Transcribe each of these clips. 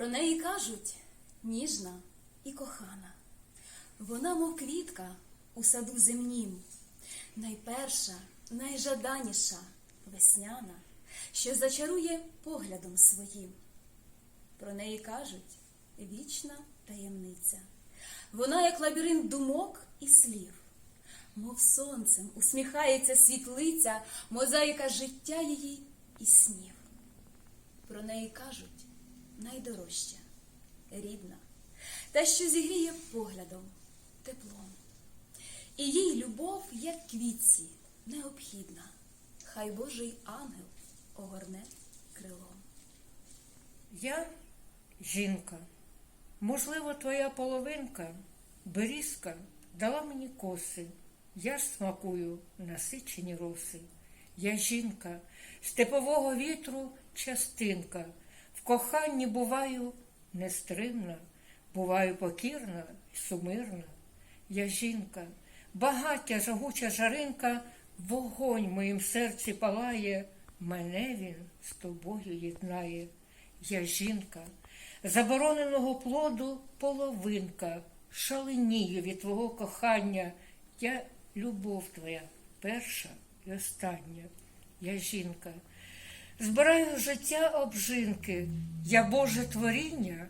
Про неї кажуть ніжна і кохана. Вона, мов квітка у саду земнім, найперша, найжаданіша, весняна, що зачарує поглядом своїм. Про неї кажуть вічна таємниця. Вона, як лабіринт думок і слів, мов сонцем усміхається світлиця, мозаїка життя її і снів. Про неї кажуть найдорожча, рідна, та що зігріє поглядом, теплом. І їй любов, як квітці, необхідна. Хай Божий ангел огорне крилом. Я жінка. Можливо, твоя половинка, берізка, дала мені коси. Я ж смакую насичені роси. Я жінка, степового вітру частинка. В коханні буваю нестримна, буваю покірна і сумирна. Я жінка, багаття жагуча жаринка, вогонь в моїм серці палає, мене він з тобою єднає. Я жінка, забороненого плоду половинка, шаленію від твого кохання. Я любов твоя, перша і остання. Я жінка, збираю життя обжинки, я Боже творіння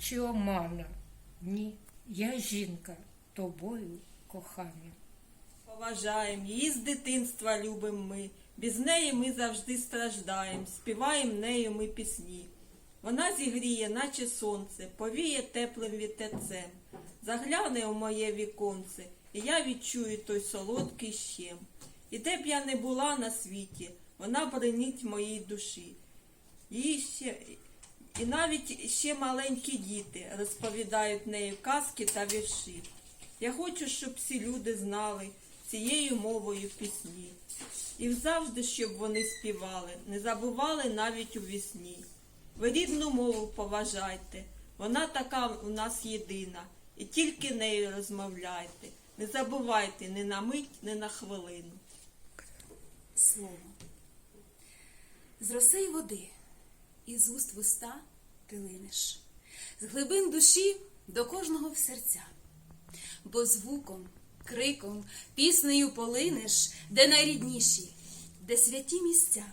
чи омана? Ні, я жінка, тобою кохана. Поважаєм, її з дитинства любим ми. Без неї ми завжди страждаєм, співаєм нею ми пісні. Вона зігріє, наче сонце, повіє теплим вітерцем, загляне у моє віконце, і я відчую той солодкий щем. І де б я не була на світі, вона бренить моїй душі. Її ще, і навіть ще маленькі діти розповідають нею казки та вірші. Я хочу, щоб всі люди знали цією мовою пісні. І завжди, щоб вони співали, не забували навіть у вісні. Ви рідну мову поважайте, вона така у нас єдина, і тільки нею розмовляйте. Не забувайте ні на мить, ні на хвилину. слово. З роси й води, і з уст в уста ти линеш, з глибин душі до кожного в серця, бо звуком, криком, піснею полинеш, де найрідніші, де святі місця,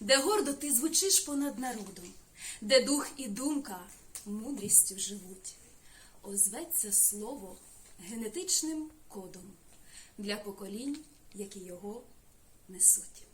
де гордо ти звучиш понад народом, де дух і думка мудрістю живуть. Озветься слово генетичним кодом для поколінь, які його несуть.